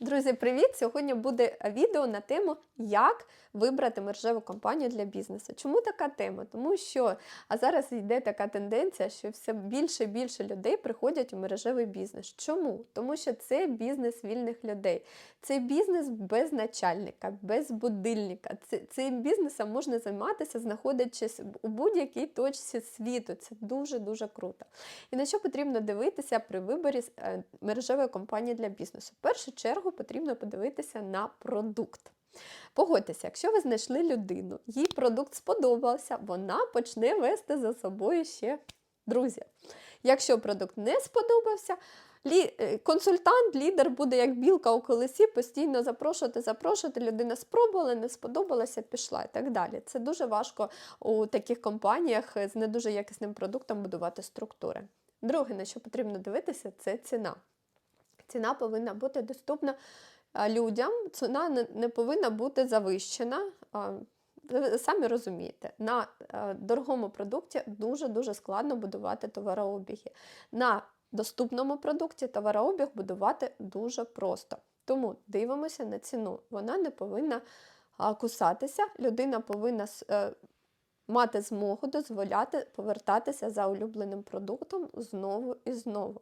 Друзі, привіт! Сьогодні буде відео на тему, як вибрати мережеву компанію для бізнесу. Чому така тема? Тому що зараз йде така тенденція, що все більше і більше людей приходять у мережевий бізнес. Чому? Тому що це бізнес вільних людей. Це бізнес без начальника, без будильника. Цим бізнесом можна займатися, знаходячись у будь-якій точці світу. Це дуже-дуже круто. І на що потрібно дивитися при виборі е, мережевої компанії для бізнесу? В першу чергу потрібно подивитися на продукт. Погодьтеся, якщо ви знайшли людину, їй продукт сподобався, вона почне вести за собою ще друзів. Якщо продукт не сподобався, е, консультант, лідер буде як білка у колесі, постійно запрошувати, запрошувати. Людина спробувала, не сподобалася, пішла і так далі. Це дуже важко у таких компаніях з не дуже якісним продуктом будувати структури. Друге, на що потрібно дивитися, це ціна. Ціна повинна бути доступна людям, ціна не повинна бути завищена. Ви самі розумієте, на дорогому продукті дуже-дуже складно будувати товарообіги. На доступному продукті товарообіг будувати дуже просто. Тому дивимося на ціну. Вона не повинна кусатися, людина повинна е, мати змогу дозволяти повертатися за улюбленим продуктом знову і знову.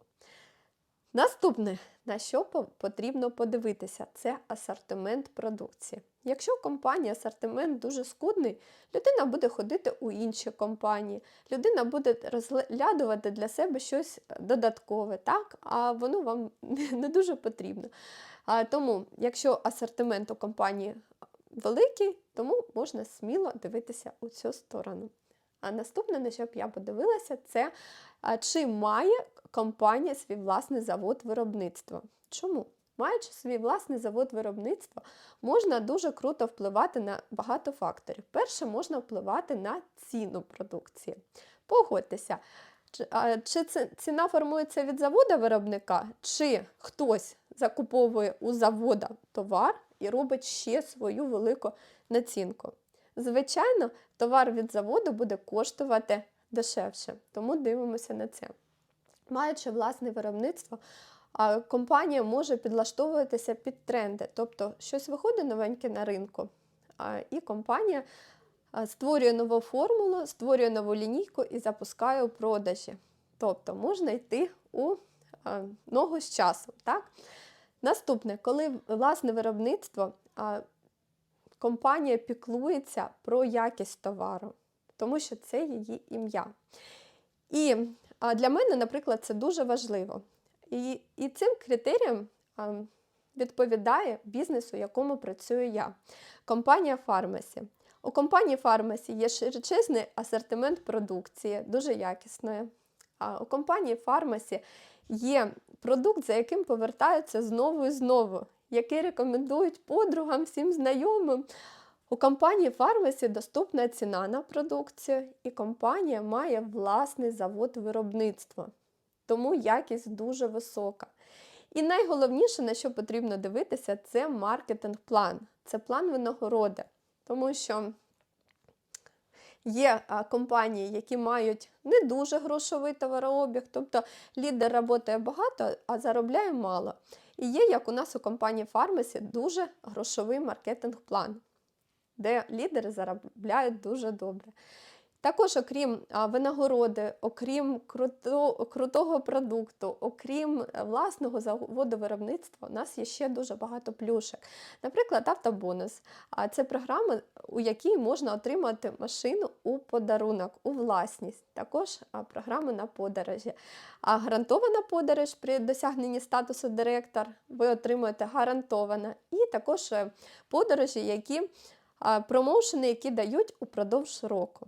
Наступне, на що потрібно подивитися, це асортимент продукції. Якщо в компанії асортимент дуже скудний, людина буде ходити у інші компанії, людина буде розглядувати для себе щось додаткове, так? а воно вам не дуже потрібно. А, Тому, якщо асортимент у компанії великий, тому можна сміло дивитися у цю сторону. А наступне, на що б я подивилася, це чи має компанія свій власний завод виробництва. Чому? Маючи свій власний завод виробництва, можна дуже круто впливати на багато факторів. Перше, можна впливати на ціну продукції. Погодьтеся, чи ціна формується від заводу виробника, чи хтось закуповує у завода товар і робить ще свою велику націнку. Звичайно, товар від заводу буде коштувати дешевше, тому дивимося на це. Маючи власне виробництво, компанія може підлаштовуватися під тренди, тобто щось виходить новеньке на ринку, і компанія створює нову формулу, створює нову лінійку і запускає у продажі. Тобто можна йти у ногу з часом. Так? Наступне, коли власне виробництво, компанія піклується про якість товару, тому що це її ім'я. І для мене, наприклад, це дуже важливо. І і цим критеріям відповідає бізнесу, якому працюю я. Компанія Фармасі. У компанії Фармасі є широчезний асортимент продукції, дуже якісної. А у компанії Фармасі є продукт, за яким повертаються знову і знову, який рекомендують подругам, всім знайомим. У компанії Фармасі доступна ціна на продукцію, і компанія має власний завод виробництва, тому якість дуже висока. І найголовніше, на що потрібно дивитися, це маркетинг-план, це план винагороди. Тому що є компанії, які мають не дуже грошовий товарообіг, тобто лідер працює багато, а заробляє мало. І є, як у нас у компанії Фармасі, дуже грошовий маркетинг-план де лідери заробляють дуже добре. Також, окрім винагороди, окрім круто, крутого продукту, окрім е, власного заводу виробництва, у нас є ще дуже багато плюшек. Наприклад, автобонус. Це програма, у якій можна отримати машину у подарунок, у власність. Також програми на подорожі. А гарантована подорож при досягненні статусу директор ви отримуєте гарантована. І також е, подорожі, які промоушени, які дають упродовж року.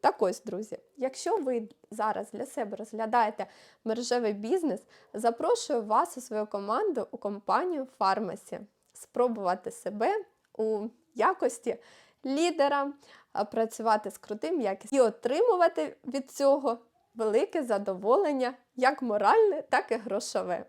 Так ось, друзі, якщо ви зараз для себе розглядаєте мережевий бізнес, запрошую вас у свою команду у компанію Фармасі спробувати себе у якості лідера, працювати з крутим якістю і отримувати від цього велике задоволення, як моральне, так і грошове.